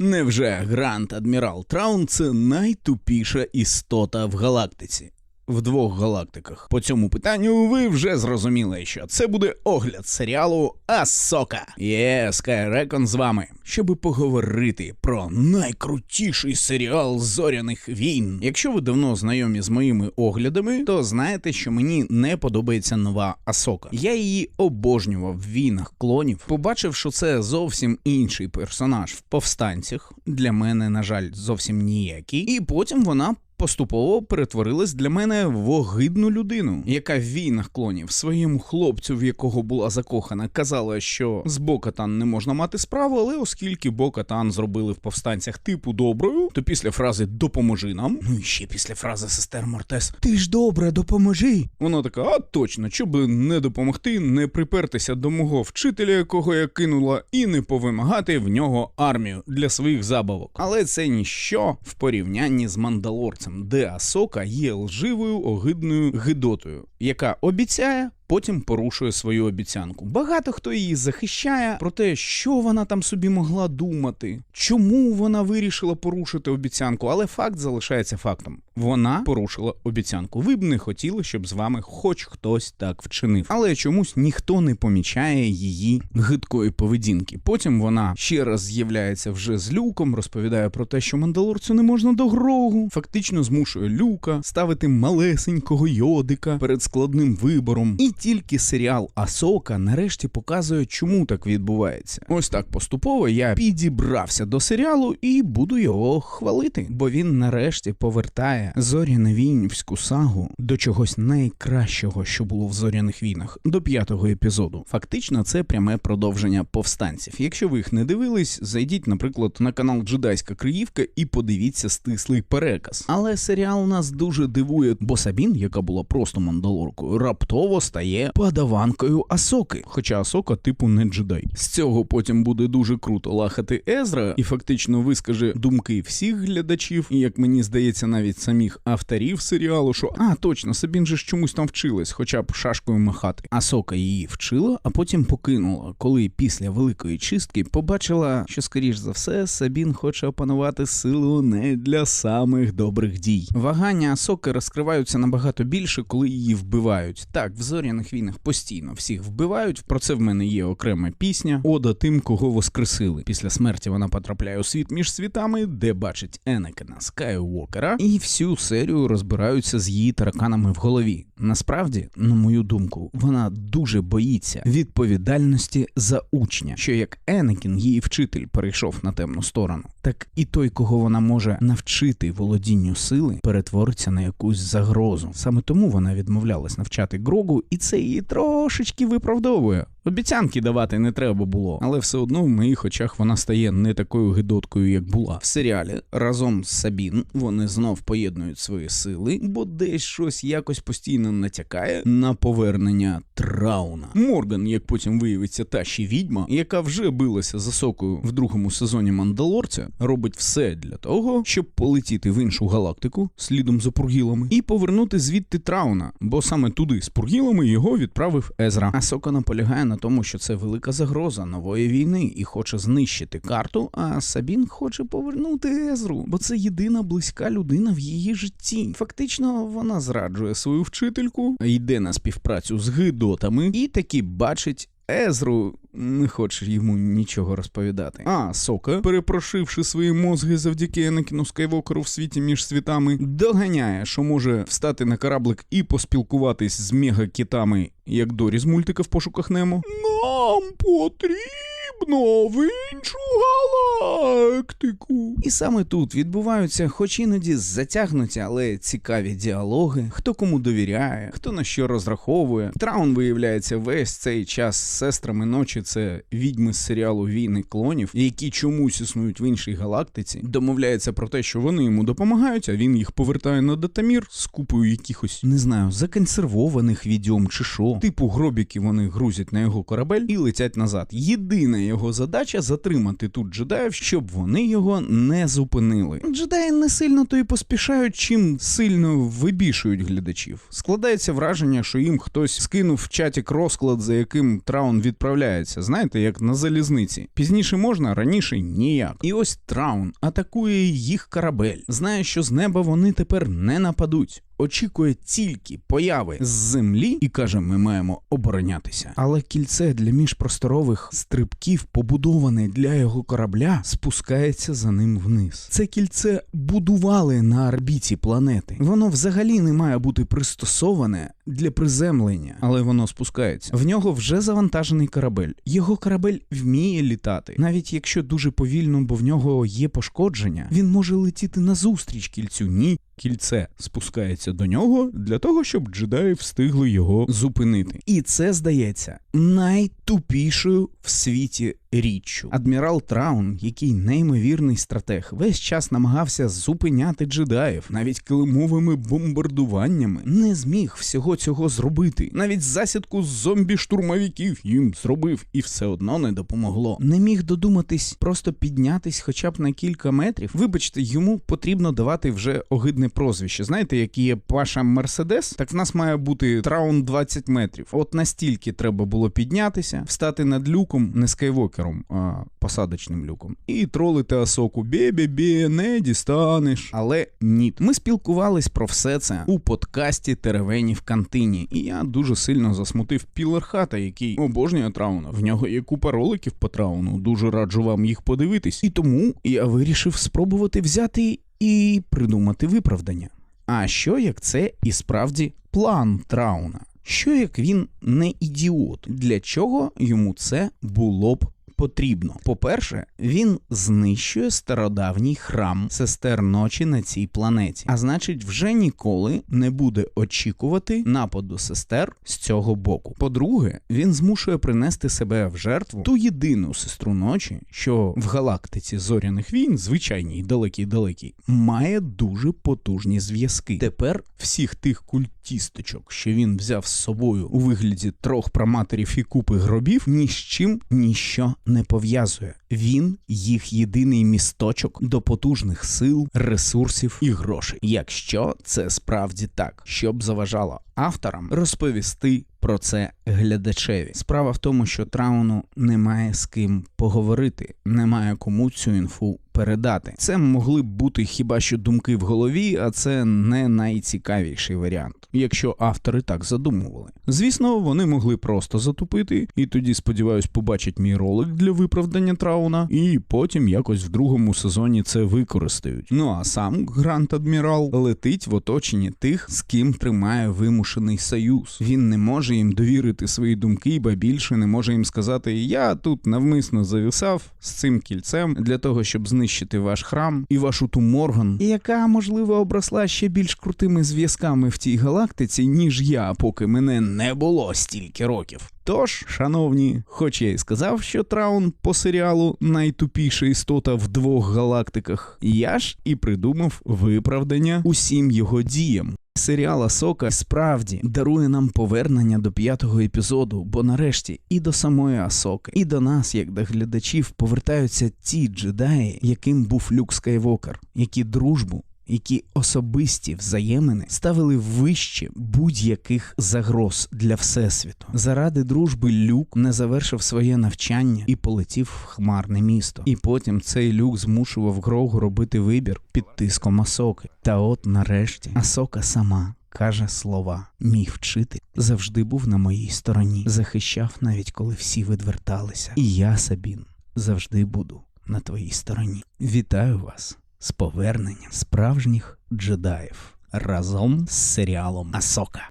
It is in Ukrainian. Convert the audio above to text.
Невже Гранд Адмірал Траун це найтупіша істота в галактиці? В двох галактиках. По цьому питанню ви вже зрозуміли, що це буде огляд серіалу Асока. Є Скайрекон з вами, щоби поговорити про найкрутіший серіал зоряних війн. Якщо ви давно знайомі з моїми оглядами, то знаєте, що мені не подобається нова Асока. Я її обожнював в війнах клонів. Побачив, що це зовсім інший персонаж в повстанцях. Для мене, на жаль, зовсім ніякий. І потім вона. Поступово перетворилась для мене в огидну людину, яка в війнах клонів своєму хлопцю, в якого була закохана, казала, що з Бокатан не можна мати справу, але оскільки Бокатан зробили в повстанцях типу доброю, то після фрази допоможи нам, ну і ще після фрази сестер Мортес Ти ж добре, допоможи. Вона така, а точно, щоб не допомогти, не припертися до мого вчителя, якого я кинула, і не повимагати в нього армію для своїх забавок. Але це ніщо в порівнянні з мандалорцем, де Асока є лживою огидною гидотою, яка обіцяє. Потім порушує свою обіцянку. Багато хто її захищає про те, що вона там собі могла думати, чому вона вирішила порушити обіцянку, але факт залишається фактом. Вона порушила обіцянку. Ви б не хотіли, щоб з вами хоч хтось так вчинив, але чомусь ніхто не помічає її гидкої поведінки. Потім вона ще раз з'являється вже з люком, розповідає про те, що мандалорцю не можна до грогу, фактично змушує люка ставити малесенького йодика перед складним вибором. І тільки серіал Асока нарешті показує, чому так відбувається. Ось так поступово я підібрався до серіалу і буду його хвалити, бо він нарешті повертає зоряно-війнівську сагу до чогось найкращого, що було в зоряних війнах, до п'ятого епізоду. Фактично, це пряме продовження повстанців. Якщо ви їх не дивились, зайдіть, наприклад, на канал Джедайська Криївка і подивіться стислий переказ. Але серіал нас дуже дивує, бо Сабін, яка була просто мандалоркою, раптово стає падаванкою Асоки. Хоча Асока, типу, не джедай. З цього потім буде дуже круто лахати Езра і фактично вискаже думки всіх глядачів, і як мені здається, навіть самих авторів серіалу, що а точно, Сабін же ж чомусь там вчилась, хоча б шашкою махати. Асока її вчила, а потім покинула, коли після великої чистки побачила, що скоріш за все Сабін хоче опанувати силу не для самих добрих дій. Вагання Асоки розкриваються набагато більше, коли її вбивають. Так, в зоряних війнах постійно всіх вбивають. Про це в мене є окрема пісня. Ода тим, кого воскресили. Після смерті вона потрапляє у світ між світами, де бачить Енекена Скайуокера, і всю серію розбираються з її тараканами в голові. Насправді, на мою думку, вона дуже боїться відповідальності за учня, що як Енекін, її вчитель, перейшов на темну сторону, так і той, кого вона може навчити володінню сили, перетвориться на якусь загрозу. Саме тому вона відмовлялась навчати Грогу, і це її трошечки виправдовує. Обіцянки давати не треба було, але все одно в моїх очах вона стає не такою гидоткою, як була. В серіалі разом з Сабін вони знов поєднують свої сили, бо десь щось якось постійно натякає на повернення Трауна. Морган, як потім виявиться, та ще відьма, яка вже билася за сокою в другому сезоні Мандалорця, робить все для того, щоб полетіти в іншу галактику слідом за пургілами і повернути звідти Трауна, бо саме туди з пургілами його відправив Езра. А Сока наполягає на тому, що це велика загроза нової війни і хоче знищити карту. А Сабін хоче повернути Езру, бо це єдина близька людина в її житті. Фактично, вона зраджує свою вчительку, йде на співпрацю з гидотами і таки бачить. Езру не хоче йому нічого розповідати. А Сока, перепрошивши свої мозги завдяки Енекіну Скайвокеру в світі між світами, доганяє, що може встати на кораблик і поспілкуватись з мегакітами, як Дорі з мультика в пошуках Немо. Нам потрібно в іншу галактику. І саме тут відбуваються, хоч іноді затягнуті, але цікаві діалоги, хто кому довіряє, хто на що розраховує. Траун виявляється весь цей час з сестрами ночі. Це відьми з серіалу Війни клонів, які чомусь існують в іншій галактиці. Домовляється про те, що вони йому допомагають, а він їх повертає на датамір з купою якихось, не знаю, законсервованих відьом чи що. Типу гробіки вони грузять на його корабель і летять назад. Єдина його задача затримати тут джедаїв, щоб вони його не зупинили. Джедаї не сильно то й поспішають, чим сильно вибішують глядачів. Складається враження, що їм хтось скинув в чаті розклад, за яким Траун відправляється. Знаєте, як на залізниці. Пізніше можна, раніше ніяк. І ось Траун атакує їх корабель. Знає, що з неба вони тепер не нападуть. Очікує тільки появи з землі і каже: ми маємо оборонятися. Але кільце для міжпросторових стрибків, побудоване для його корабля, спускається за ним вниз. Це кільце будували на орбіті планети. Воно взагалі не має бути пристосоване для приземлення, але воно спускається. В нього вже завантажений корабель. Його корабель вміє літати, навіть якщо дуже повільно, бо в нього є пошкодження. Він може летіти назустріч кільцю. Ні, кільце спускається до нього для того, щоб джедаї встигли його зупинити. І це здається найтупішою в світі річчю. Адмірал Траун, який неймовірний стратег, весь час намагався зупиняти джедаїв, навіть килимовими бомбардуваннями, не зміг всього цього зробити. Навіть засідку зомбі-штурмовиків їм зробив і все одно не допомогло. Не міг додуматись просто піднятись хоча б на кілька метрів. Вибачте, йому потрібно давати вже огидне прозвище. Знаєте, як є Паша Мерседес, так в нас має бути Траун 20 метрів. От настільки треба було піднятися, встати над люком, не скайвокером, а посадочним люком, і тролити Асоку бє-бє-бє, не дістанеш. Але ні. Ми спілкувались про все це у подкасті Теревені в кантині, і я дуже сильно засмутив Пілерхата, який обожнює Трауна. В нього є купа роликів по Трауну. Дуже раджу вам їх подивитись. І тому я вирішив спробувати взяти і придумати виправдання. А що як це і справді план Трауна? Що як він не ідіот? Для чого йому це було б потрібно? По-перше, він знищує стародавній храм сестер ночі на цій планеті, а значить, вже ніколи не буде очікувати нападу сестер з цього боку. По-друге, він змушує принести себе в жертву ту єдину сестру ночі, що в галактиці зоряних війн, звичайній далекій далекій, має дуже потужні зв'язки. Тепер всіх тих культісточок, що він взяв з собою у вигляді трьох праматерів і купи гробів, ні з чим ніщо не пов'язує. Він їх єдиний місточок до потужних сил, ресурсів і грошей. Якщо це справді так, щоб заважало авторам розповісти про це глядачеві. Справа в тому, що Трауну немає з ким поговорити, немає кому цю інфу передати. Це могли б бути хіба що думки в голові, а це не найцікавіший варіант, якщо автори так задумували. Звісно, вони могли просто затупити, і тоді, сподіваюсь, побачать мій ролик для виправдання Трауна, і потім якось в другому сезоні це використають. Ну а сам Грант Адмірал летить в оточенні тих, з ким тримає вимушений союз. Він не може їм довірити свої думки, ба більше не може їм сказати: Я тут навмисно завісав з цим кільцем для того, щоб знищити ваш храм і вашу ту Морган, яка можливо обросла ще більш крутими зв'язками в тій галактиці, ніж я, поки мене не було стільки років. Тож, шановні, хоч я й сказав, що Траун по серіалу найтупіша істота в двох галактиках, я ж і придумав виправдання усім його діям. Серіал Асока справді дарує нам повернення до п'ятого епізоду, бо нарешті і до самої Асоки, і до нас, як до глядачів, повертаються ті джедаї, яким був Люк Скайвокер, які дружбу. Які особисті взаємини ставили вище будь-яких загроз для всесвіту. Заради дружби Люк не завершив своє навчання і полетів в хмарне місто. І потім цей люк змушував Грогу робити вибір під тиском Асоки. Та от нарешті Асока сама каже слова: мій вчитель завжди був на моїй стороні, захищав навіть коли всі відверталися. І я, Сабін, завжди буду на твоїй стороні. Вітаю вас з поверненням справжніх джедаїв разом з серіалом Асока.